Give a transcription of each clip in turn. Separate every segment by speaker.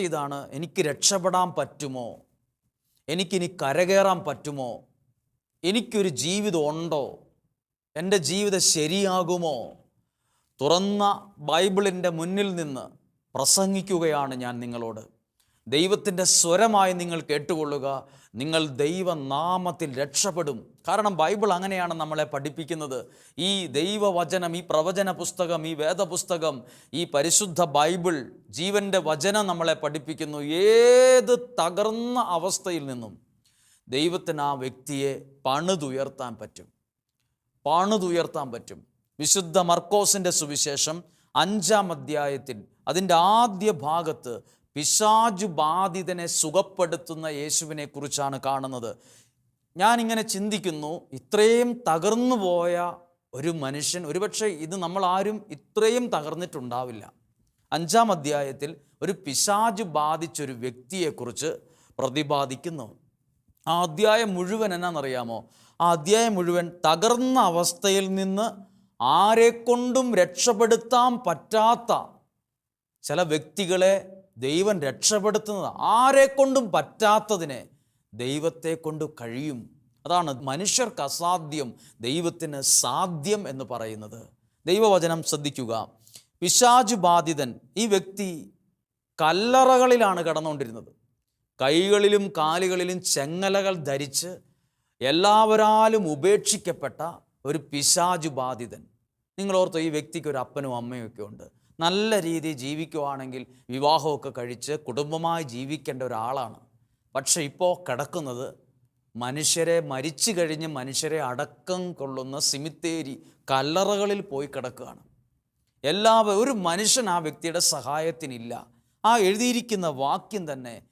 Speaker 1: ഇതാണ് എനിക്ക് രക്ഷപ്പെടാൻ പറ്റുമോ? എനിക്കിനി കരകയറാൻ പറ്റുമോ? എനിക്കൊരു ജീവിതം ഉണ്ടോ എന്റെ ജീവിതം ശരിയാകുമോ? തുറന്ന ബൈബിളിന്റെ മുന്നിൽ നിന്ന് പ്രസംഗിക്കുകയാണ് ഞാൻ നിങ്ങളോട്. ദൈവത്തിന്റെ സ്വരമായി നിങ്ങൾ കേട്ടുകൊള്ളുക. നിങ്ങൾ ദൈവനാമത്തിൽ രക്ഷപ്പെടും. കാരണം ബൈബിൾ അങ്ങനെയാണ് നമ്മളെ പഠിപ്പിക്കുന്നത്. ഈ ദൈവവചനം ഈ പ്രവചന പുസ്തകം ഈ വേദപുസ്തകം ഈ പരിശുദ്ധ ബൈബിൾ ജീവന്റെ വചനം നമ്മളെ പഠിപ്പിക്കുന്നു ഏത് തകർന്ന അവസ്ഥയിൽ നിന്നും. ദൈവത്തിന് ആ വ്യക്തിയെ പണിതുയർത്താൻ പറ്റും. പണിതുയർത്താൻ പറ്റും. വിശുദ്ധ മർക്കോസിന്റെ സുവിശേഷം അഞ്ചാം അധ്യായത്തിൽ അതിന്റെ ആദ്യ ഭാഗത്ത് പിശാജു ബാധിതനെ സുഖപ്പെടുത്തുന്ന യേശുവിനെ കുറിച്ചാണ് കാണുന്നത്. ഞാനിങ്ങനെ ചിന്തിക്കുന്നു ഇത്രയും തകർന്നു പോയ ഒരു മനുഷ്യൻ ഒരുപക്ഷെ ഇത് നമ്മൾ ആരും ഇത്രയും തകർന്നിട്ടുണ്ടാവില്ല. അഞ്ചാം അധ്യായത്തിൽ ഒരു പിശാജ് ബാധിച്ചൊരു വ്യക്തിയെക്കുറിച്ച് പ്രതിപാദിക്കുന്നു. ആ അധ്യായം മുഴുവൻ എന്നാണെന്നറിയാമോ? ആ അധ്യായം മുഴുവൻ തകർന്ന അവസ്ഥയിൽ നിന്ന് ആരെക്കൊണ്ടും രക്ഷപ്പെടുത്താൻ പറ്റാത്ത ചില വ്യക്തികളെ ദൈവം രക്ഷപ്പെടുത്തുന്നത് ആരെ കൊണ്ടും പറ്റാത്തതിനെ ദൈവത്തെ കൊണ്ട് കഴിയും. അതാണ് മനുഷ്യർക്ക് അസാധ്യം ദൈവത്തിന് സാധ്യം എന്ന് പറയുന്നത്. ദൈവവചനം ശ്രദ്ധിക്കുക. പിശാജ് ബാധിതൻ ഈ വ്യക്തി കല്ലറകളിലാണ് കടന്നുകൊണ്ടിരുന്നത്. കൈകളിലും കാലുകളിലും ചെങ്ങലകൾ ധരിച്ച് എല്ലാവരാലും ഉപേക്ഷിക്കപ്പെട്ട ഒരു പിശാജ് ബാധിതൻ. നിങ്ങൾ ഓർത്തോ ഈ വ്യക്തിക്ക് ഒരു അപ്പനും അമ്മയും ഒക്കെ ഉണ്ട്. നല്ല രീതിയിൽ ജീവിക്കുവാണെങ്കിൽ വിവാഹമൊക്കെ കഴിച്ച് കുടുംബമായി ജീവിക്കേണ്ട ഒരാളാണ്. പക്ഷെ ഇപ്പോൾ കിടക്കുന്നത് മനുഷ്യരെ മരിച്ചു കഴിഞ്ഞ് മനുഷ്യരെ അടക്കം കൊള്ളുന്ന സിമിത്തേരി കല്ലറകളിൽ പോയി കിടക്കുകയാണ്. എല്ലാവരും ഒരു മനുഷ്യൻ ആ വ്യക്തിയുടെ സഹായത്തിനില്ല. ആ എഴുതിയിരിക്കുന്ന വാക്യം തന്നെ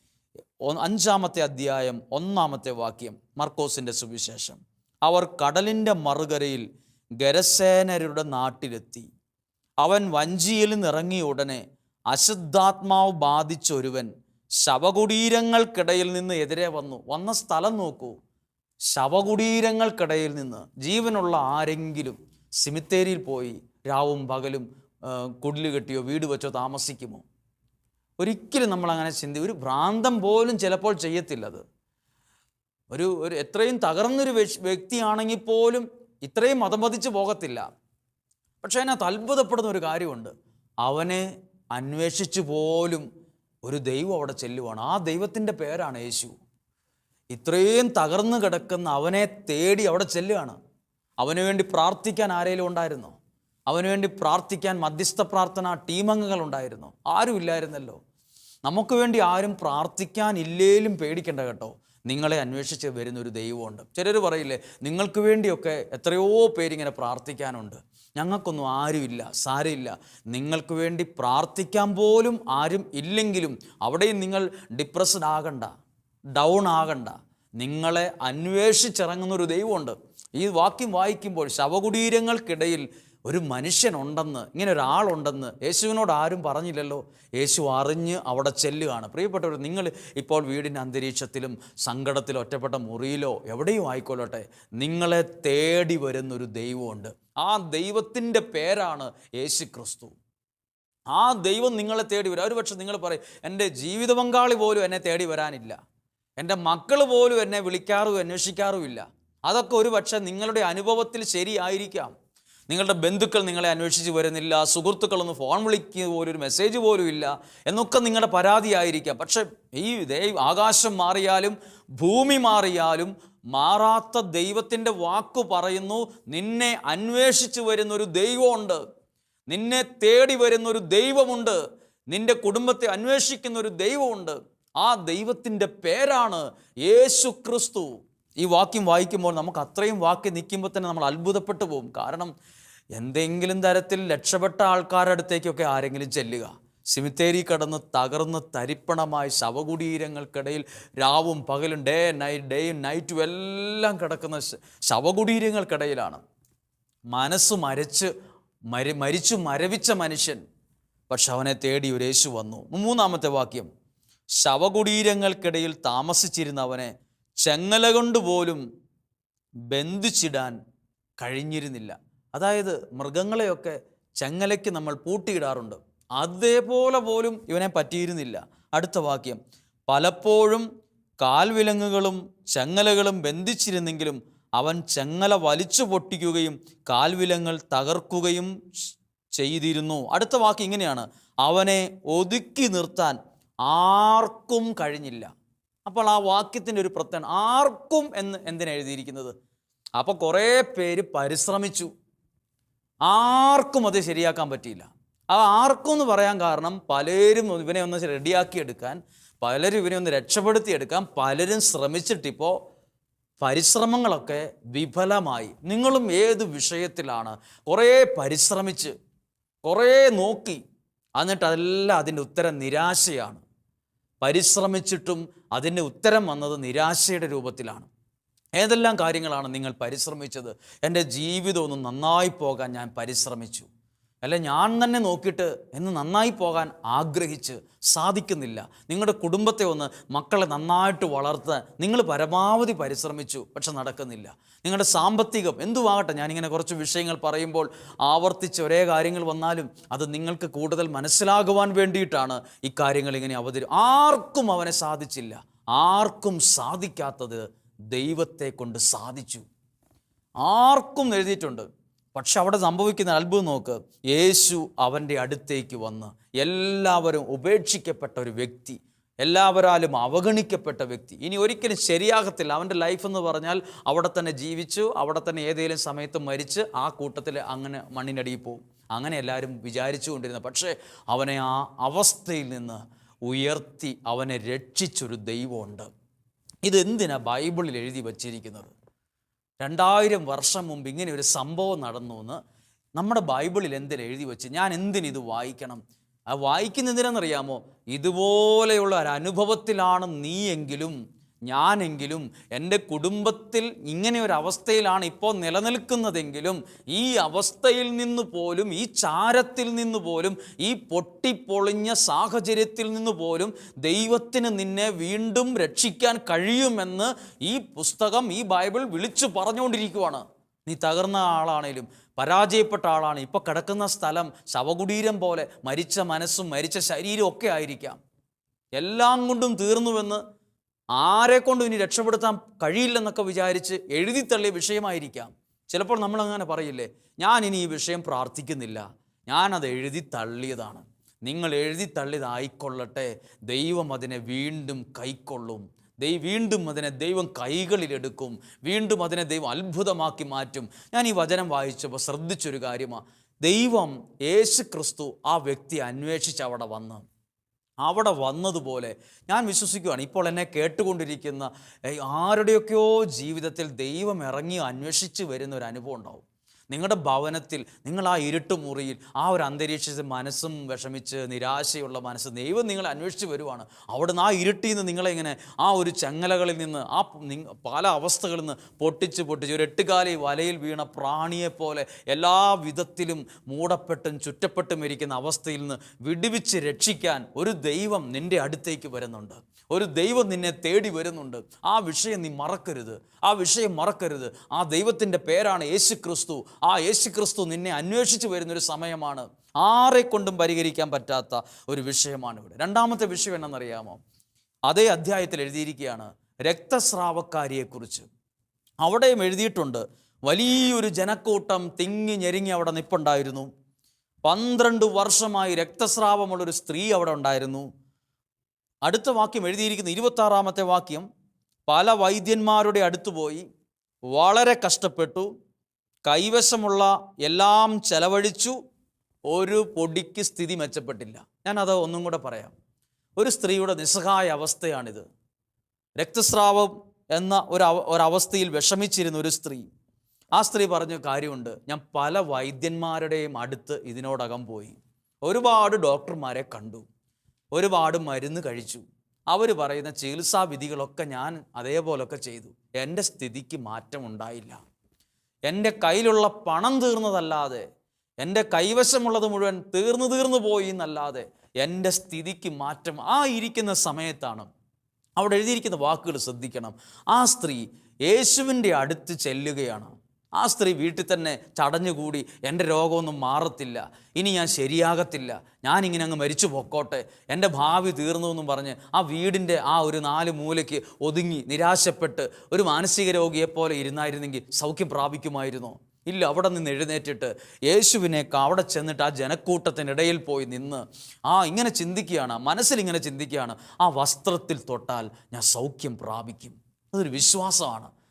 Speaker 1: അഞ്ചാമത്തെ അധ്യായം ഒന്നാമത്തെ വാക്യം മർക്കോസിന്റെ സുവിശേഷം. അവർ കടലിന്റെ മറുകരയിൽ ഗരസേനരുടെ നാട്ടിലെത്തി. അവൻ വഞ്ചിയിൽ നിന്നിറങ്ങിയ ഉടനെ അശുദ്ധാത്മാവ് ബാധിച്ച ഒരുവൻ ശവകുടീരങ്ങൾക്കിടയിൽ നിന്ന് എതിരെ വന്നു. വന്ന സ്ഥലം നോക്കൂ. ശവകുടീരങ്ങൾക്കിടയിൽ നിന്ന് ജീവനുള്ള ആരെങ്കിലും സിമിത്തേരിയിൽ പോയി രാവും പകലും കുടിൽ കെട്ടിയോ വീട് വെച്ചോ താമസിക്കുമോ? ഒരിക്കലും നമ്മൾ അങ്ങനെ ചിന്തി ഒരു ഭ്രാന്തം പോലും ചിലപ്പോൾ ചെയ്യത്തില്ലത്. ഒരു ഒരു എത്രയും തകർന്നൊരു വ്യക്തിയാണെങ്കിൽ പോലും ഇത്രയും മതം പതിച്ച് പോകത്തില്ല. പക്ഷേ അതിനകത്ത് അത്ഭുതപ്പെടുന്ന ഒരു കാര്യമുണ്ട്. അവനെ അന്വേഷിച്ചു പോലും ഒരു ദൈവം അവിടെ ചെല്ലുവാണ്. ആ ദൈവത്തിന്റെ പേരാണ് യേശു. ഇത്രയും തകർന്നു കിടക്കുന്ന അവനെ തേടി അവിടെ ചെല്ലുകയാണ്. അവന് വേണ്ടി പ്രാർത്ഥിക്കാൻ ആരെങ്കിലും ഉണ്ടായിരുന്നോ? അവന് വേണ്ടി പ്രാർത്ഥിക്കാൻ മധ്യസ്ഥ പ്രാർത്ഥന ടീമംഗങ്ങൾ ഉണ്ടായിരുന്നു? ആരും ഇല്ലായിരുന്നല്ലോ. നമുക്ക് വേണ്ടി ആരും പ്രാർത്ഥിക്കാനില്ലേലും പേടിക്കേണ്ട കേട്ടോ. നിങ്ങളെ അന്വേഷിച്ച് വരുന്ന ഒരു ദൈവമുണ്ട്. ചിലർ പറയില്ലേ നിങ്ങൾക്ക് വേണ്ടിയൊക്കെ എത്രയോ പേരിങ്ങനെ പ്രാർത്ഥിക്കാനുണ്ട്. ഞങ്ങൾക്കൊന്നും ആരുമില്ല സാരമില്ല. നിങ്ങൾക്ക് വേണ്ടി പ്രാർത്ഥിക്കാൻ പോലും ആരും ഇല്ലെങ്കിലും അവിടെയും നിങ്ങൾ ഡിപ്രസ്ഡ് ആകണ്ട ഡൗൺ ആകണ്ട. നിങ്ങളെ അന്വേഷിച്ചിറങ്ങുന്നൊരു ദൈവമുണ്ട്. ഈ വാക്യം വായിക്കുമ്പോൾ ശവകുടീരങ്ങൾക്കിടയിൽ ഒരു മനുഷ്യനുണ്ടെന്ന് ഇങ്ങനെ ഒരാളുണ്ടെന്ന് യേശുവിനോട് ആരും പറഞ്ഞില്ലല്ലോ. യേശു അറിഞ്ഞ് അവിടെ ചെല്ലുകയാണ്. പ്രിയപ്പെട്ടവർ നിങ്ങൾ ഇപ്പോൾ വീടിന്റെ അന്തരീക്ഷത്തിലും സങ്കടത്തിലോ ഒറ്റപ്പെട്ട മുറിയിലോ എവിടെയും ആയിക്കൊള്ളട്ടെ. നിങ്ങളെ തേടി വരുന്നൊരു ദൈവമുണ്ട്. ആ ദൈവത്തിന്റെ പേരാണ് യേശു ക്രിസ്തു ആ ദൈവം നിങ്ങളെ തേടി വരും. ഒരു പക്ഷെ നിങ്ങൾ പറയും എന്റെ ജീവിത പങ്കാളി പോലും എന്നെ തേടി വരാനില്ല. എന്റെ മക്കൾ പോലും എന്നെ വിളിക്കാറും അന്വേഷിക്കാറുമില്ല അതൊക്കെ ഒരു പക്ഷെ നിങ്ങളുടെ അനുഭവത്തിൽ ശരിയായിരിക്കാം. നിങ്ങളുടെ ബന്ധുക്കൾ നിങ്ങളെ അന്വേഷിച്ച് വരുന്നില്ല സുഹൃത്തുക്കളൊന്ന് ഫോൺ വിളിക്കുക പോലും ഒരു മെസ്സേജ് പോലും ഇല്ല എന്നൊക്കെ നിങ്ങളുടെ പരാതിയായിരിക്കാം. പക്ഷേ ഈ ദൈവം ആകാശം മാറിയാലും ഭൂമി മാറിയാലും മാറാത്ത ദൈവത്തിന്റെ വാക്ക് പറയുന്നു നിന്നെ അന്വേഷിച്ച് വരുന്നൊരു ദൈവമുണ്ട്. നിന്നെ തേടി വരുന്നൊരു ദൈവമുണ്ട്. നിന്റെ കുടുംബത്തെ അന്വേഷിക്കുന്ന ഒരു ദൈവമുണ്ട്. ആ ദൈവത്തിന്റെ പേരാണ് യേശു ക്രിസ്തു. ഈ വാക്യം വായിക്കുമ്പോൾ നമുക്ക് അത്രയും വാക്ക് നിൽക്കുമ്പോൾ തന്നെ നമ്മൾ അത്ഭുതപ്പെട്ടു പോകും. കാരണം എന്തെങ്കിലും തരത്തിൽ രക്ഷപ്പെട്ട ആൾക്കാരുടെ അടുത്തേക്കൊക്കെ ആരെങ്കിലും ചെല്ലുക. സിമിത്തേരി കടന്ന് തകർന്ന് തരിപ്പണമായി ശവകുടീരങ്ങൾക്കിടയിൽ രാവും പകലും ഡേ നൈറ്റ് ഡേയും നൈറ്റും എല്ലാം കിടക്കുന്ന ശവകുടീരങ്ങൾക്കിടയിലാണ്. മനസ്സ് മരച്ച് മരി മരിച്ചു മരവിച്ച മനുഷ്യൻ. പക്ഷെ അവനെ തേടി ഒരു വന്നു. മൂന്നാമത്തെ വാക്യം. ശവകുടീരങ്ങൾക്കിടയിൽ താമസിച്ചിരുന്നവനെ ചെങ്ങല കൊണ്ട് പോലും ബന്ധിച്ചിടാൻ കഴിഞ്ഞിരുന്നില്ല. അതായത് മൃഗങ്ങളെയൊക്കെ ചങ്ങലയ്ക്ക് നമ്മൾ പൂട്ടിയിടാറുണ്ട്. അതേപോലെ പോലും ഇവനെ പറ്റിയിരുന്നില്ല. അടുത്ത വാക്യം. പലപ്പോഴും കാൽവിലങ്ങുകളും ചങ്ങലകളും ബന്ധിച്ചിരുന്നെങ്കിലും അവൻ ചങ്ങല വലിച്ചു പൊട്ടിക്കുകയും കാൽവിലങ്ങൾ തകർക്കുകയും ചെയ്തിരുന്നു. അടുത്ത വാക്ക് ഇങ്ങനെയാണ്. അവനെ ഒതുക്കി നിർത്താൻ ആർക്കും കഴിഞ്ഞില്ല. അപ്പോൾ ആ വാക്യത്തിന്റെ ഒരു പ്രത്യേകത ആർക്കും എന്ന് എന്തിനാണ് എഴുതിയിരിക്കുന്നത്? അപ്പോൾ കുറേ പേര് പരിശ്രമിച്ചു. ആർക്കും അത് ശരിയാക്കാൻ പറ്റിയില്ല. ആ ആർക്കും എന്ന് പറയാൻ കാരണം പലരും ഇവനെ ഒന്ന് റെഡിയാക്കി എടുക്കാൻ പലരും ഇവനെ ഒന്ന് രക്ഷപ്പെടുത്തിയെടുക്കാൻ പലരും ശ്രമിച്ചിട്ടിപ്പോൾ പരിശ്രമങ്ങളൊക്കെ വിഫലമായി. നിങ്ങളും ഏത് വിഷയത്തിലാണ്? കുറേ പരിശ്രമിച്ച് കുറേ നോക്കി. എന്നിട്ട് അതെല്ലാം അതിന്റെ ഉത്തരം നിരാശയാണ്. പരിശ്രമിച്ചിട്ടും അതിന്റെ ഉത്തരം വന്നത് നിരാശയുടെ രൂപത്തിലാണ്. ഏതെല്ലാം കാര്യങ്ങളാണ് നിങ്ങൾ പരിശ്രമിച്ചത്? എന്റെ ജീവിതം ഒന്ന് നന്നായി പോകാൻ ഞാൻ പരിശ്രമിച്ചു. അല്ല ഞാൻ തന്നെ നോക്കിയിട്ട് എന്ന് നന്നായി പോകാൻ ആഗ്രഹിച്ച് സാധിക്കുന്നില്ല. നിങ്ങളുടെ കുടുംബത്തെ ഒന്ന് മക്കളെ നന്നായിട്ട് വളർത്ത് നിങ്ങൾ പരമാവധി പരിശ്രമിച്ചു പക്ഷെ നടക്കുന്നില്ല. നിങ്ങളുടെ സാമ്പത്തികം എന്തുവാകട്ടെ ഞാനിങ്ങനെ കുറച്ച് വിഷയങ്ങൾ പറയുമ്പോൾ ആവർത്തിച്ച് ഒരേ കാര്യങ്ങൾ വന്നാലും അത് നിങ്ങൾക്ക് കൂടുതൽ മനസ്സിലാകുവാൻ വേണ്ടിയിട്ടാണ് ഇക്കാര്യങ്ങൾ കാര്യങ്ങൾ ഇങ്ങനെ അവതരി ആർക്കും അവനെ സാധിച്ചില്ല. ആർക്കും സാധിക്കാത്തത് ദൈവത്തെ കൊണ്ട് സാധിച്ചു. ആർക്കും എഴുതിയിട്ടുണ്ട്. പക്ഷെ അവിടെ സംഭവിക്കുന്ന അത്ഭുതം നോക്ക്. യേശു അവന്റെ അടുത്തേക്ക് വന്ന് എല്ലാവരും ഉപേക്ഷിക്കപ്പെട്ട ഒരു വ്യക്തി എല്ലാവരാലും അവഗണിക്കപ്പെട്ട വ്യക്തി. ഇനി ഒരിക്കലും ശരിയാകത്തില്ല. അവന്റെ ലൈഫ് എന്ന് പറഞ്ഞാൽ അവിടെ തന്നെ ജീവിച്ചു അവിടെ തന്നെ ഏതെങ്കിലും സമയത്ത് മരിച്ച് ആ കൂട്ടത്തിൽ അങ്ങനെ മണ്ണിനടിയിൽ പോകും. അങ്ങനെ എല്ലാവരും വിചാരിച്ചു കൊണ്ടിരുന്നത്. പക്ഷേ അവനെ ആ അവസ്ഥയിൽ നിന്ന് ഉയർത്തി അവനെ രക്ഷിച്ചൊരു ദൈവമുണ്ട്. ഇതെന്തിനാണ് ബൈബിളിൽ എഴുതി വച്ചിരിക്കുന്നത്? രണ്ടായിരം വർഷം മുമ്പ് ഇങ്ങനെ ഒരു സംഭവം നടന്നു എന്ന് നമ്മുടെ ബൈബിളിൽ എന്തിനാ എഴുതി വെച്ച് ഞാൻ എന്തിനിത് വായിക്കണം? ആ വായിക്കുന്ന എന്തിനാണെന്നറിയാമോ? ഇതുപോലെയുള്ള ഒരു അനുഭവത്തിലാണ് നീയെങ്കിലും ഞാനെങ്കിലും എന്റെ കുടുംബത്തിൽ ഇങ്ങനെ ഒരു അവസ്ഥയിലാണ് ഇപ്പോൾ നിലനിൽക്കുന്നതെങ്കിലും ഈ അവസ്ഥയിൽ നിന്ന് പോലും ഈ ചാരത്തിൽ നിന്ന് പോലും ഈ പൊട്ടിപ്പൊളിഞ്ഞ സാഹചര്യത്തിൽ നിന്ന് പോലും ദൈവത്തിന് നിന്നെ വീണ്ടും രക്ഷിക്കാൻ കഴിയുമെന്ന് ഈ പുസ്തകം ഈ ബൈബിൾ വിളിച്ചു പറഞ്ഞുകൊണ്ടിരിക്കുവാണ്. നീ തകർന്ന ആളാണേലും പരാജയപ്പെട്ട ആളാണ് ഇപ്പോൾ കിടക്കുന്ന സ്ഥലം ശവകുടീരം പോലെ മരിച്ച മനസ്സും മരിച്ച ശരീരവും ഒക്കെ ആയിരിക്കാം. എല്ലാം കൊണ്ടും തീർന്നുവെന്ന് ആരെ കൊണ്ടും ഇനി രക്ഷപ്പെടുത്താൻ കഴിയില്ലെന്നൊക്കെ വിചാരിച്ച് എഴുതിത്തള്ളിയ വിഷയമായിരിക്കാം. ചിലപ്പോൾ നമ്മൾ അങ്ങനെ പറയില്ലേ ഞാൻ ഇനി ഈ വിഷയം പ്രാർത്ഥിക്കുന്നില്ല. ഞാനത് എഴുതി തള്ളിയതാണ് നിങ്ങൾ എഴുതി തള്ളിയതായിക്കൊള്ളട്ടെ ദൈവം അതിനെ വീണ്ടും കൈക്കൊള്ളും. ദൈ വീണ്ടും അതിനെ ദൈവം കൈകളിലെടുക്കും. വീണ്ടും അതിനെ ദൈവം അത്ഭുതമാക്കി മാറ്റും. ഞാൻ ഈ വചനം വായിച്ചപ്പോൾ ശ്രദ്ധിച്ചൊരു കാര്യമാണ് ദൈവം യേശു ക്രിസ്തു ആ വ്യക്തി അന്വേഷിച്ച് അവിടെ അവിടെ വന്നതുപോലെ ഞാൻ വിശ്വസിക്കുകയാണ് ഇപ്പോൾ എന്നെ കേട്ടുകൊണ്ടിരിക്കുന്ന ആരുടെയൊക്കെയോ ജീവിതത്തിൽ ദൈവം ഇറങ്ങി അന്വേഷിച്ച് വരുന്ന ഒരു അനുഭവം ഉണ്ടാവും. നിങ്ങളുടെ ഭവനത്തിൽ നിങ്ങൾ ആ ഇരുട്ട് മുറിയിൽ ആ ഒരു അന്തരീക്ഷത്തിൽ മനസ്സും വിഷമിച്ച് നിരാശയുള്ള മനസ്സ് ദൈവം നിങ്ങളെ അന്വേഷിച്ച് വരുവാണ്. അവിടുന്ന് ആ ഇരുട്ടിൽ നിന്ന് നിങ്ങളെ ഇങ്ങനെ ആ ഒരു ചങ്ങലകളിൽ നിന്ന് ആ പല അവസ്ഥകളിൽ നിന്ന് പൊട്ടിച്ച് പൊട്ടിച്ച് ഒരു എട്ടുകാലി വലയിൽ വീണ പ്രാണിയെപ്പോലെ എല്ലാ വിധത്തിലും മൂടപ്പെട്ടും ചുറ്റപ്പെട്ടും ഇരിക്കുന്ന അവസ്ഥയിൽ നിന്ന് വിടുവിച്ച് രക്ഷിക്കാൻ ഒരു ദൈവം നിന്റെ അടുത്തേക്ക് വരുന്നുണ്ട്. ഒരു ദൈവം നിന്നെ തേടി വരുന്നുണ്ട്. ആ വിഷയം നീ മറക്കരുത്. ആ വിഷയം മറക്കരുത്. ആ ദൈവത്തിന്റെ പേരാണ് യേശു ക്രിസ്തു ആ യേശു ക്രിസ്തു നിന്നെ അന്വേഷിച്ച് വരുന്നൊരു സമയമാണ്. ആരെ കൊണ്ടും പരിഹരിക്കാൻ പറ്റാത്ത ഒരു വിഷയമാണ് ഇവിടെ. രണ്ടാമത്തെ വിഷയം എന്നറിയാമോ അതേ അധ്യായത്തിൽ എഴുതിയിരിക്കുകയാണ് രക്തസ്രാവക്കാരിയെക്കുറിച്ച്. അവിടെയും എഴുതിയിട്ടുണ്ട് വലിയൊരു ജനക്കൂട്ടം തിങ്ങി ഞെരുങ്ങി അവിടെ നിപ്പുണ്ടായിരുന്നു. പന്ത്രണ്ട് വർഷമായി രക്തസ്രാവമുള്ളൊരു സ്ത്രീ അവിടെ ഉണ്ടായിരുന്നു. അടുത്ത വാക്യം എഴുതിയിരിക്കുന്ന ഇരുപത്താറാമത്തെ വാക്യം പല വൈദ്യന്മാരുടെ അടുത്ത് പോയി വളരെ കഷ്ടപ്പെട്ടു. കൈവശമുള്ള എല്ലാം ചെലവഴിച്ചു ഒരു പൊടിക്ക് സ്ഥിതി മെച്ചപ്പെട്ടില്ല. ഞാനത് ഒന്നും കൂടെ പറയാം. ഒരു സ്ത്രീയുടെ നിസ്സഹായ അവസ്ഥയാണിത്. രക്തസ്രാവം എന്ന ഒരു ഒരവസ്ഥയിൽ വിഷമിച്ചിരുന്ന ഒരു സ്ത്രീ. ആ സ്ത്രീ പറഞ്ഞ കാര്യമുണ്ട്. ഞാൻ പല വൈദ്യന്മാരുടെയും അടുത്ത് ഇതിനോടകം പോയി. ഒരുപാട് ഡോക്ടർമാരെ കണ്ടു. ഒരുപാട് മരുന്ന് കഴിച്ചു. അവർ പറയുന്ന ചികിത്സാ വിധികളൊക്കെ ഞാൻ അതേപോലൊക്കെ ചെയ്തു. എന്റെ സ്ഥിതിക്ക് മാറ്റമുണ്ടായില്ല. എന്റെ കയ്യിലുള്ള പണം തീർന്നതല്ലാതെ എന്റെ കൈവശമുള്ളത് മുഴുവൻ തീർന്നു തീർന്നു പോയി എന്നല്ലാതെ എന്റെ സ്ഥിതിക്ക് മാറ്റം ആ ഇരിക്കുന്ന സമയത്താണ്. അവിടെ എഴുതിയിരിക്കുന്ന വാക്കുകൾ ശ്രദ്ധിക്കണം. ആ സ്ത്രീ യേശുവിന്റെ അടുത്ത് ചെല്ലുകയാണ്. ആ സ്ത്രീ വീട്ടിൽ തന്നെ ചടഞ്ഞുകൂടി എന്റെ രോഗമൊന്നും മാറത്തില്ല. ഇനി ഞാൻ ശരിയാകത്തില്ല. ഞാനിങ്ങനെ അങ്ങ് മരിച്ചു പൊക്കോട്ടെ. എന്റെ ഭാവി തീർന്നു എന്നും പറഞ്ഞ് ആ വീടിന്റെ ആ ഒരു നാല് മൂലയ്ക്ക് ഒതുങ്ങി നിരാശപ്പെട്ട് ഒരു മാനസിക രോഗിയെപ്പോലെ ഇരുന്നായിരുന്നെങ്കിൽ സൗഖ്യം പ്രാപിക്കുമായിരുന്നോ? ഇല്ല അവിടെ നിന്ന് എഴുന്നേറ്റിട്ട് യേശുവിനേക്ക് അവിടെ ചെന്നിട്ട് ആ ജനക്കൂട്ടത്തിനിടയിൽ പോയി നിന്ന് ആ ഇങ്ങനെ ചിന്തിക്കുകയാണ് മനസ്സിൽ ഇങ്ങനെ ചിന്തിക്കുകയാണ് ആ വസ്ത്രത്തിൽ തൊട്ടാൽ ഞാൻ സൗഖ്യം പ്രാപിക്കും. അതൊരു വിശ്വാസമാണ്.